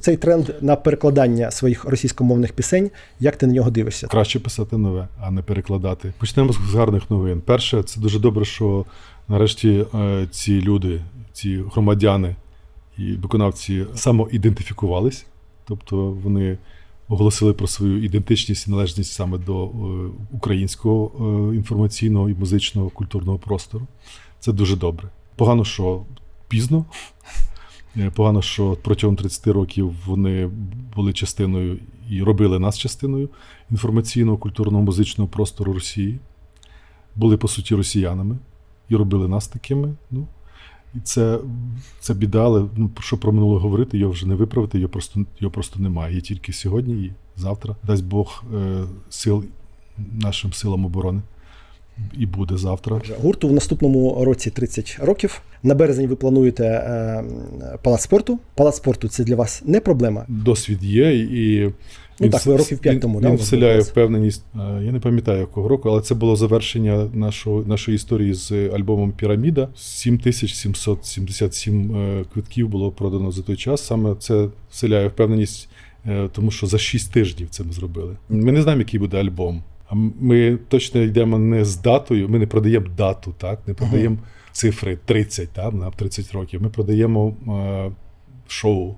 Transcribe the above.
Цей тренд на перекладання своїх російськомовних пісень. Як ти на нього дивишся? Краще писати нове, а не перекладати. Почнемо з гарних новин. Перше, це дуже добре, що нарешті е, ці люди, ці громадяни і виконавці самоідентифікувались, тобто вони оголосили про свою ідентичність і належність саме до е, українського е, інформаційного і музичного культурного простору. Це дуже добре. Погано, що пізно. Е, Погано, що протягом 30 років вони були частиною і робили нас частиною інформаційного, культурного, музичного простору Росії. Були, по суті, росіянами і робили нас такими. Ну, і це, це біда, але ну, що про минуле говорити, його вже не виправити, його просто, його просто немає. Є тільки сьогодні і завтра. Дасть Бог е, сил нашим силам оборони. І буде завтра. Гурту в наступному році 30 років. На березень ви плануєте е, палац спорту. Палац спорту це для вас не проблема. Досвід є, і Ну так, ви років п'ять він- тому, да, він у вселяє впевненість. Е, Я не пам'ятаю якого року, але це було завершення нашого, нашої історії з альбомом Піраміда. 7777 е, квитків було продано за той час. Саме це вселяє впевненість, е, тому що за 6 тижнів це ми зробили. Ми не знаємо, який буде альбом. Ми точно йдемо не з датою. Ми не продаємо дату, так не продаємо цифри 30, так? на 30 років. Ми продаємо е, шоу.